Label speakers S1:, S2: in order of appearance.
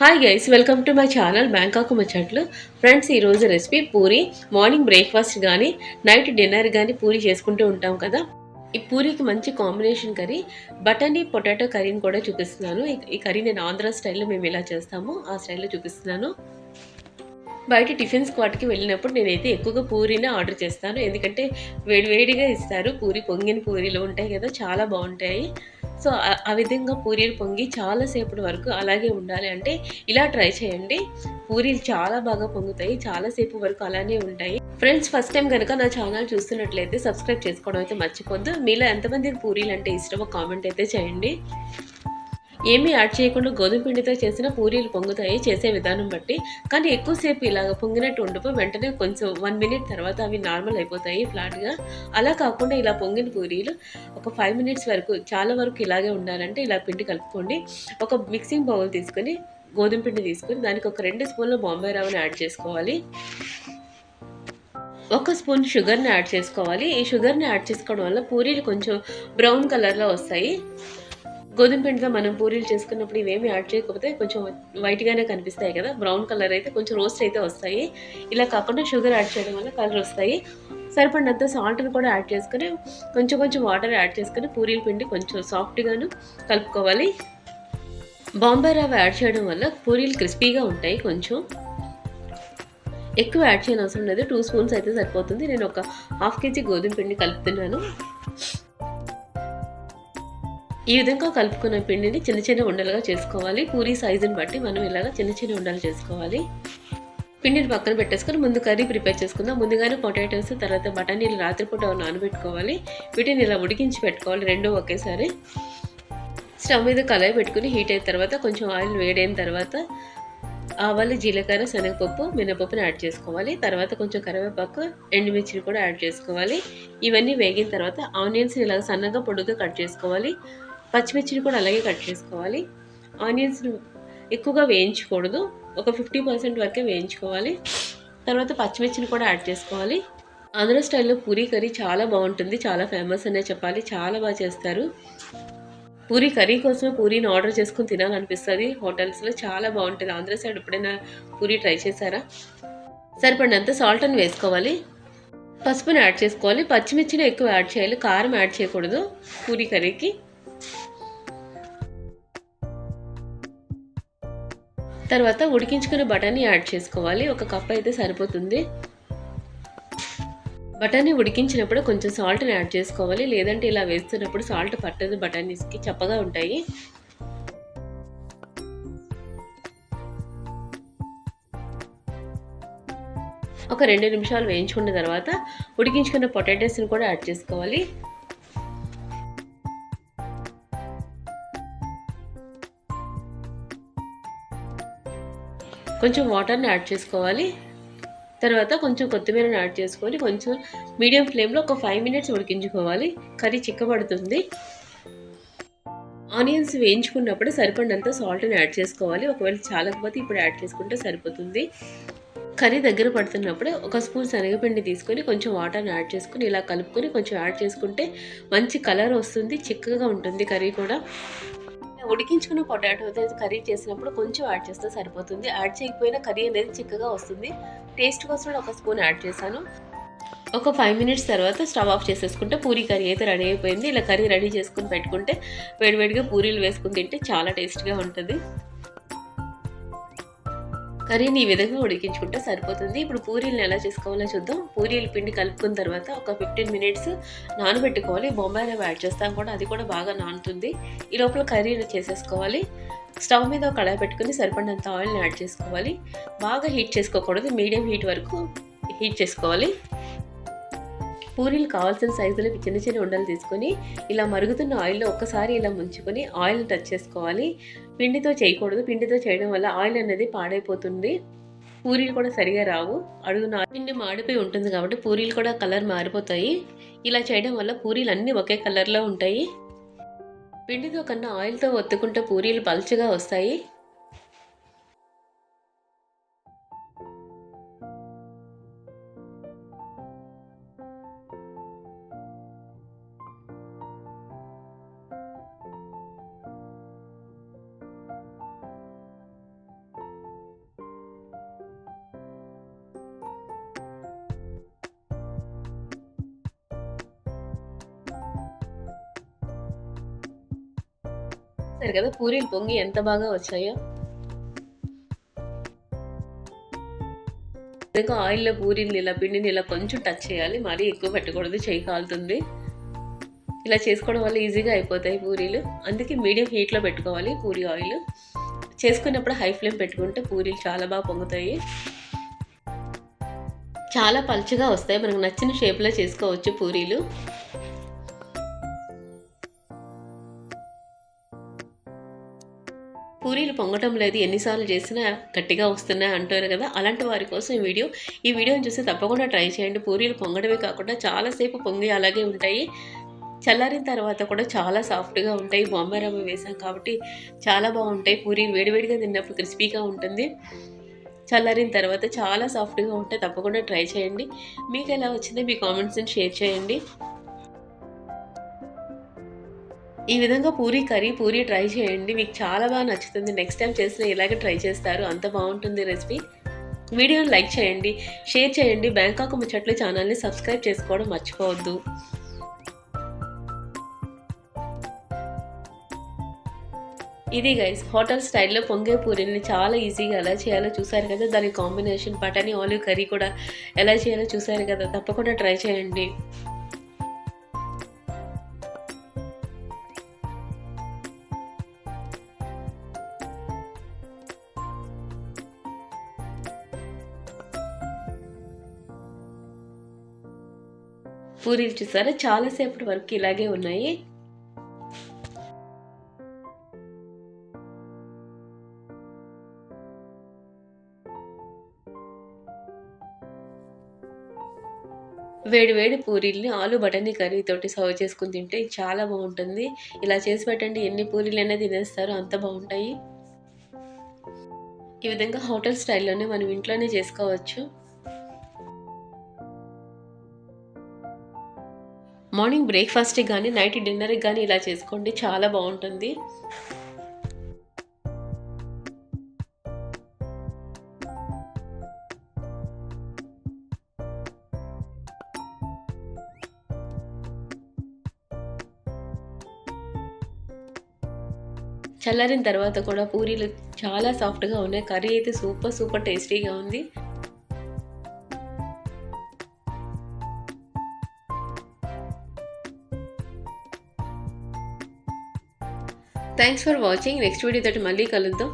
S1: Hi guys welcome to my channel Bangkok ముచ్చట్లు friends ఈరోజు recipe puri morning breakfast కానీ night dinner కానీ పూరి చేసుకుంటూ ఉంటాం కదా. ఈ పూరికి మంచి కాంబినేషన్ కర్రీ బటనీ పొటాటో కర్రీని కూడా చూపిస్తున్నాను. ఈ- కర్రీ నేను ఆంధ్ర స్టైల్లో మేము ఎలా చేస్తామో ఆ స్టైల్లో చూపిస్తున్నాను. బయట టిఫిన్స్ వాటికి వెళ్ళినప్పుడు నేనైతే ఎక్కువగా పూరీనే ఆర్డర్ చేస్తాను. ఎందుకంటే వేడివేడిగా ఇస్తారు పూరి పొంగిన పూరీలు ఉంటాయి కదా చాలా బాగుంటాయి. సో ఆ- విధంగా పూరీలు పొంగి చాలాసేపటి వరకు అలాగే ఉండాలి. అంటే ఇలా ట్రై చేయండి. పూరీలు చాలా బాగా పొంగుతాయి. చాలాసేపు వరకు అలానే ఉంటాయి. ఫ్రెండ్స్ ఫస్ట్ టైం కనుక నా ఛానల్ చూస్తున్నట్లయితే సబ్స్క్రైబ్ చేసుకోవడం అయితే మర్చిపోద్దు. మీలో ఎంతమందికి పూరీలు అంటే ఇష్టమో కామెంట్ అయితే చేయండి. ఏమీ యాడ్ చేయకుండా గోధుమ పిండితో చేసిన పూరీలు పొంగుతాయి చేసే విధానం బట్టి. కానీ ఎక్కువసేపు ఇలాగ పొంగినట్టు ఉండిపో వెంటనే కొంచెం వన్ మినిట్ తర్వాత అవి నార్మల్ అయిపోతాయి ఫ్లాట్గా. అలా కాకుండా ఇలా పొంగిన పూరీలు ఒక ఫైవ్ మినిట్స్ వరకు చాలా వరకు ఇలాగే ఉండాలంటే ఇలా పిండి కలుపుకోండి. ఒక మిక్సింగ్ బౌల్ తీసుకొని గోధుమ పిండి తీసుకొని దానికి ఒక రెండు స్పూన్లు బాంబే రవ్వని యాడ్ చేసుకోవాలి. ఒక స్పూన్ షుగర్ని యాడ్ చేసుకోవాలి. ఈ షుగర్ని యాడ్ చేసుకోవడం వల్ల పూరీలు కొంచెం బ్రౌన్ కలర్లో వస్తాయి. గోధుమ పిండితో మనం పూరీలు చేసుకున్నప్పుడు ఇవేమి యాడ్ చేయకపోతే కొంచెం వైట్గానే కనిపిస్తాయి కదా. బ్రౌన్ కలర్ అయితే కొంచెం రోస్ట్ అయితే వస్తాయి. ఇలా కాకుండా షుగర్ యాడ్ చేయడం వల్ల కలర్ వస్తాయి. సరిపడినంత సాల్ట్ని కూడా యాడ్ చేసుకొని కొంచెం కొంచెం వాటర్ యాడ్ చేసుకొని పూరీల పిండి కొంచెం సాఫ్ట్గాను కలుపుకోవాలి. బాంబే రవ్వ యాడ్ చేయడం వల్ల పూరీలు క్రిస్పీగా ఉంటాయి కొంచెం. ఎక్కువ యాడ్ చేయని అవసరం లేదు. టూ స్పూన్స్ అయితే సరిపోతుంది. నేను ఒక హాఫ్ కేజీ గోధుమ పిండి కలుపుతున్నాను. ఈ విధంగా కలుపుకున్న పిండిని చిన్న చిన్న ఉండలుగా చేసుకోవాలి. పూరి సైజుని బట్టి మనం ఇలాగ చిన్న చిన్న ఉండలు చేసుకోవాలి. పిండిని పక్కన పెట్టేసుకొని ముందు కర్రీ ప్రిపేర్ చేసుకుందాం. ముందుగానే పొటాటోస్ తర్వాత బఠానీలు రాత్రిపూట నానబెట్టుకోవాలి. వీటిని ఇలా ఉడికించి పెట్టుకోవాలి రెండు ఒకేసారి. స్టవ్ మీద కళాయి పెట్టుకుని హీట్ అయిన తర్వాత కొంచెం ఆయిల్ వేడైన తర్వాత ఆవాలు జీలకర్ర శనగపప్పు మినపప్పుని యాడ్ చేసుకోవాలి. తర్వాత కొంచెం కరివేపాకు ఎండుమిర్చిని కూడా యాడ్ చేసుకోవాలి. ఇవన్నీ వేగిన తర్వాత ఆనియన్స్ ఇలా సన్నగా పొడుగా కట్ చేసుకోవాలి. పచ్చిమిర్చిని కూడా అలాగే కట్ చేసుకోవాలి. ఆనియన్స్ ఎక్కువగా వేయించకూడదు. ఒక ఫిఫ్టీ పర్సెంట్ వరకే వేయించుకోవాలి. తర్వాత పచ్చిమిర్చిని కూడా యాడ్ చేసుకోవాలి. ఆంధ్ర స్టైల్లో పూరీ కర్రీ చాలా బాగుంటుంది. చాలా ఫేమస్ అనే చెప్పాలి. చాలా బాగా చేస్తారు. పూరీ కర్రీ కోసమే పూరీని ఆర్డర్ చేసుకుని తినాలనిపిస్తుంది. హోటల్స్లో చాలా బాగుంటుంది. ఆంధ్ర సైడ్ ఎప్పుడైనా పూరీ ట్రై చేశారా? సరిపడినంత సాల్ట్ అని వేసుకోవాలి. పసుపుని యాడ్ చేసుకోవాలి. పచ్చిమిర్చిని ఎక్కువ యాడ్ చేయాలి. కారం యాడ్ చేయకూడదు పూరీ కర్రీకి. తర్వాత ఉడికించుకున్న బఠానీ యాడ్ చేసుకోవాలి. ఒక కప్ అయితే సరిపోతుంది. బఠానీ ఉడికించినప్పుడు కొంచెం సాల్ట్ని యాడ్ చేసుకోవాలి. లేదంటే ఇలా వేస్తున్నప్పుడు సాల్ట్ పట్టదు బఠానీస్కి చప్పగా ఉంటాయి. ఒక రెండు నిమిషాలు వేయించుకున్న తర్వాత ఉడికించుకున్న పొటాటోస్ని కూడా యాడ్ చేసుకోవాలి. కొంచెం వాటర్ని యాడ్ చేసుకోవాలి. తర్వాత కొంచెం కొత్తిమీరని యాడ్ చేసుకొని కొంచెం మీడియం ఫ్లేమ్లో ఒక ఫైవ్ మినిట్స్ ఉడికించుకోవాలి. కర్రీ చిక్కబడుతుంది. ఆనియన్స్ వేయించుకున్నప్పుడు సరిపడినంత సాల్ట్ని యాడ్ చేసుకోవాలి. ఒకవేళ చాలకపోతే ఇప్పుడు యాడ్ చేసుకుంటే సరిపోతుంది. కర్రీ దగ్గర పడుతున్నప్పుడు ఒక స్పూన్ శనగపిండి తీసుకొని కొంచెం వాటర్ని యాడ్ చేసుకొని ఇలా కలుపుకొని కొంచెం యాడ్ చేసుకుంటే మంచి కలర్ వస్తుంది. చిక్కగా ఉంటుంది కర్రీ కూడా. ఉడికించుకున్న పొటాటోతో కర్రీ చేసినప్పుడు కొంచెం యాడ్ చేస్తే సరిపోతుంది. యాడ్ చేయకపోయినా కర్రీ అనేది చిక్కగా వస్తుంది. టేస్ట్ కోసం ఒక స్పూన్ యాడ్ చేశాను. ఒక ఫైవ్ మినిట్స్ తర్వాత స్టవ్ ఆఫ్ చేసేసుకుంటే పూరీ కర్రీ అయితే రెడీ అయిపోయింది. ఇలా కర్రీ రెడీ చేసుకుని పెట్టుకుంటే వేడివేడిగా పూరీలు వేసుకుని తింటే చాలా టేస్ట్గా ఉంటుంది. కర్రీని ఈ విధంగా ఉడికించుకుంటే సరిపోతుంది. ఇప్పుడు పూరీలను ఎలా చేసుకోవాలో చూద్దాం. పూరీలు పిండి కలుపుకున్న తర్వాత ఒక ఫిఫ్టీన్ మినిట్స్ నానబెట్టుకోవాలి. బొంబాయి రవ్వ యాడ్ చేస్తాం కూడా. అది కూడా బాగా నానుతుంది. ఈ లోపల కర్రీని చేసేసుకోవాలి. స్టవ్ మీద ఒక కడాయి పెట్టుకుని సరిపడినంత ఆయిల్ని యాడ్ చేసుకోవాలి. బాగా హీట్ చేసుకోకూడదు. మీడియం హీట్ వరకు హీట్ చేసుకోవాలి. పూరీలు కావాల్సిన సైజులో చిన్న చిన్న ఉండలు తీసుకొని ఇలా మరుగుతున్న ఆయిల్లో ఒక్కసారి ఇలా ముంచుకొని ఆయిల్ టచ్ చేసుకోవాలి. పిండితో చేయకూడదు. పిండితో చేయడం వల్ల ఆయిల్ అనేది పాడైపోతుంది. పూరీలు కూడా సరిగా రావు. అడుగున పిండి మాడిపోయి ఉంటుంది కాబట్టి పూరీలు కూడా కలర్ మారిపోతాయి. ఇలా చేయడం వల్ల పూరీలు అన్నీ ఒకే కలర్లో ఉంటాయి. పిండితో కన్నా ఆయిల్తో ఒత్తుకుంటే పూరీలు పలుచగా వస్తాయి. సరే కదా పూరీలు పొంగి ఎంత బాగా వచ్చాయో. ఇంకా ఆయిల్లో పూరీని ఇలా పిండిని ఇలా కొంచెం టచ్ చేయాలి మరీ ఎక్కువ పెట్టకూడదు చేయి కాలుతుంది. ఇలా చేసుకోవడం వల్ల ఈజీగా అయిపోతాయి పూరీలు. అందుకే మీడియం హీట్లో పెట్టుకోవాలి పూరి ఆయిల్. చేసుకున్నప్పుడు హై ఫ్లేమ్ పెట్టుకుంటే పూరీలు చాలా బాగా పొంగుతాయి. చాలా పలుచగా వస్తాయి మనకు నచ్చిన షేప్లో చేసుకోవచ్చు పూరీలు. పొంగటం లేదు ఎన్నిసార్లు చేసినా గట్టిగా వస్తున్నాయి అంటారు కదా అలాంటి వారి కోసం ఈ వీడియో. ఈ వీడియోని చూసి తప్పకుండా ట్రై చేయండి. పూరీలు పొంగడమే కాకుండా చాలాసేపు పొంగి అలాగే ఉంటాయి. చల్లారిన తర్వాత కూడా చాలా సాఫ్ట్గా ఉంటాయి. బాంబే రవ్వ వేసాం కాబట్టి చాలా బాగుంటాయి. పూరీలు వేడివేడిగా తిన్నప్పుడు క్రిస్పీగా ఉంటుంది. చల్లారిన తర్వాత చాలా సాఫ్ట్గా ఉంటాయి. తప్పకుండా ట్రై చేయండి. మీకు ఎలా వచ్చిందో మీ కామెంట్స్ని షేర్ చేయండి. ఈ విధంగా పూరీ కర్రీ పూరీ ట్రై చేయండి. మీకు చాలా బాగా నచ్చుతుంది. నెక్స్ట్ టైం చేసిన ఇలాగే ట్రై చేస్తారు. అంత బాగుంటుంది రెసిపీ. వీడియోని లైక్ చేయండి షేర్ చేయండి. బ్యాంకాక్ ముచ్చట్లు ఛానల్ని సబ్స్క్రైబ్ చేసుకోవడం మర్చిపోవద్దు. ఇది గైస్ హోటల్ స్టైల్లో పొంగే పూరీని చాలా ఈజీగా ఎలా చేయాలో చూసారు కదా? దాని కాంబినేషన్ బటానీ ఆలివ్ కర్రీ కూడా ఎలా చేయాలో చూసారు కదా? తప్పకుండా ట్రై చేయండి. పూరీలు చూసారా? చాలాసేపటి వరకు ఇలాగే ఉన్నాయి. వేడి వేడి పూరీల్ని ఆలు బటనీ కర్రీ తోటి సర్వ్ చేసుకుని తింటే చాలా బాగుంటుంది. ఇలా చేసి పెట్టండి. ఎన్ని పూరీలైనా తినేస్తారు. అంత బాగుంటాయి. ఈ విధంగా హోటల్ స్టైల్లోనే మనం ఇంట్లోనే చేసుకోవచ్చు. మార్నింగ్ బ్రేక్ఫాస్ట్కి కానీ నైట్ డిన్నర్కి కానీ ఇలా చేసుకోండి. చాలా బాగుంటుంది. చల్లారిన తర్వాత కూడా పూరీలు చాలా సాఫ్ట్గా ఉన్నాయి. కర్రీ అయితే సూపర్ సూపర్ టేస్టీగా ఉంది. Thanks for watching next video తోటి మళ్ళీ కలుద్దాం.